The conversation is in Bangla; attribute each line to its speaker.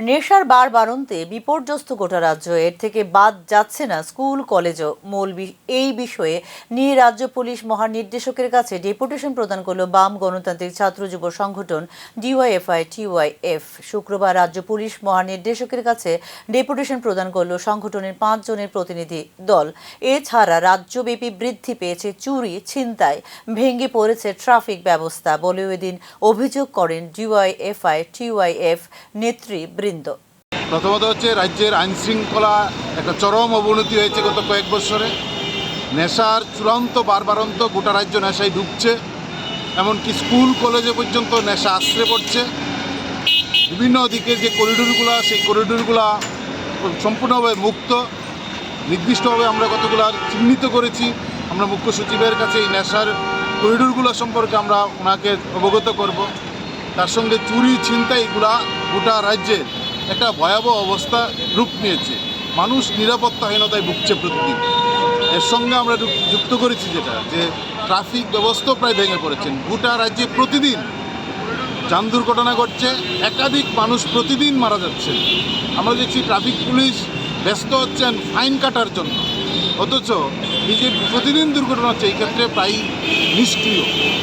Speaker 1: নেশার বার বারন্তে বিপর্যস্ত গোটা রাজ্য। এর থেকে বাদ যাচ্ছে না স্কুল কলেজও মূল এই বিষয়ে নিয়ে রাজ্য পুলিশ মহানির্দেশকের কাছে ডেপুটেশন প্রদান করল বাম গণতান্ত্রিক ছাত্র যুব সংগঠন ডিওয়াইএফআই টিওয়াইএফ। শুক্রবার রাজ্য পুলিশ মহানির্দেশকের কাছে ডেপুটেশন প্রদান করল সংগঠনের পাঁচ জনের প্রতিনিধি দল। এছাড়া রাজ্যব্যাপী বৃদ্ধি পেয়েছে চুরি, ছিনতাই, ভেঙে পড়েছে ট্রাফিক ব্যবস্থা বলে ওই দিন অভিযোগ করেন ডিওয়াইএফআই টিওয়াইএফ নেতৃবৃন্দ।
Speaker 2: প্রথমত হচ্ছে রাজ্যের আইন শৃঙ্খলা একটা চরম অবনতি হয়েছে গত কয়েক বছরে। নেশার চূড়ান্ত বারবারন্ত গোটা রাজ্য নেশায় ঢুকছে এমনকি স্কুল, কলেজে পর্যন্ত নেশা আশ্রে পড়ছে। বিভিন্ন দিকে যে করিডোরগুলো, সেই করিডোরগুলো সম্পূর্ণভাবে মুক্ত। নির্দিষ্টভাবে আমরা কতগুলো চিহ্নিত করেছি, আমরা মুখ্য সচিবের কাছে এই নেশার করিডোরগুলো সম্পর্কে আমরা ওনাকে অবগত করব। তার সঙ্গে চুরি, ছিনতাই এগুলা গোটা রাজ্যে একটা ভয়াবহ অবস্থা রূপ নিয়েছে। মানুষ নিরাপত্তাহীনতায় ভুগছে প্রতিদিন। এর সঙ্গে আমরা যুক্ত করেছি যেটা, যে ট্রাফিক ব্যবস্থা প্রায় ভেঙে পড়েছেন। গোটা রাজ্যে প্রতিদিন যান দুর্ঘটনা ঘটছে, একাধিক মানুষ প্রতিদিন মারা যাচ্ছে আমরা দেখছি ট্রাফিক পুলিশ ব্যস্ত হচ্ছেন ফাইন কাটার জন্য। অথচ যে প্রতিদিন দুর্ঘটনা হচ্ছে, এই ক্ষেত্রে প্রায় নিষ্ক্রিয়।